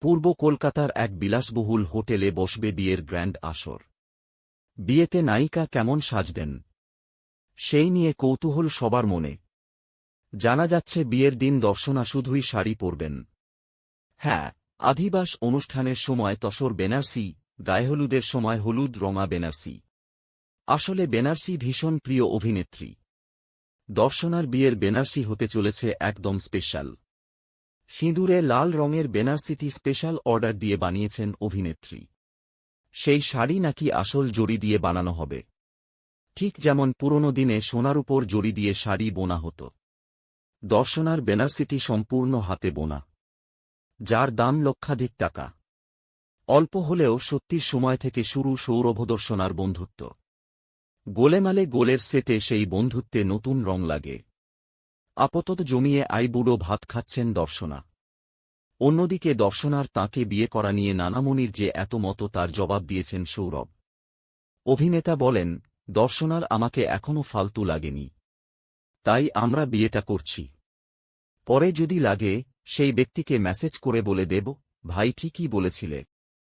পূর্ব কলকাতার এক বিলাসবহুল হোটেলে বসবে বিয়ের গ্র্যান্ড আসর। বিয়েতে নায়িকা কেমন সাজবেন? সেই নিয়ে কৌতূহল সবার মনে। জানা যাচ্ছে বিয়ের দিন দর্শনা শুধুই শাড়ি পরবেন। হ্যাঁ আধিবাস অনুষ্ঠানের সময় তসর বেনারসি, গায়েহলুদের সময় হলুদ রঙা বেনারসি। আসলে বেনারসি ভীষণ প্রিয় অভিনেত্রী। দর্শনার বিয়ের বেনারসি হতে চলেছে একদম স্পেশাল। সিঁদুরে লাল রঙের বেনারসিটি স্পেশাল অর্ডার দিয়ে বানিয়েছেন অভিনেত্রী। সেই শাড়ি নাকি আসল জড়ি দিয়ে বানানো হবে। ঠিক যেমন পুরনো দিনে সোনার উপর জড়ি দিয়ে শাড়ি বোনা হতো। দর্শনার বেনারসিটি সম্পূর্ণ হাতে বোনা। যার দাম লক্ষাধিক টাকা। অল্প হলেও সত্যির সময় থেকে শুরু সৌরভদর্শনার বন্ধুত্ব। গোলেমালে গোলের সেটে সেই বন্ধুত্বে নতুন রং লাগে। আপাতত জমিয়ে আইবুড়ো ভাত খাচ্ছেন দর্শনা। অন্যদিকে দর্শনার তাঁকে বিয়ে করা নিয়ে নানামনির যে এত মতো তার জবাব দিয়েছেন সৌরভ। অভিনেতা বলেন, দর্শনার আমাকে এখনও ফালতু লাগেনি। তাই আমরা বিয়েটা করছি। পরে যদি লাগে, সেই ব্যক্তিকে মেসেজ করে বলে দেব, ভাই ঠিকই বলেছিলে।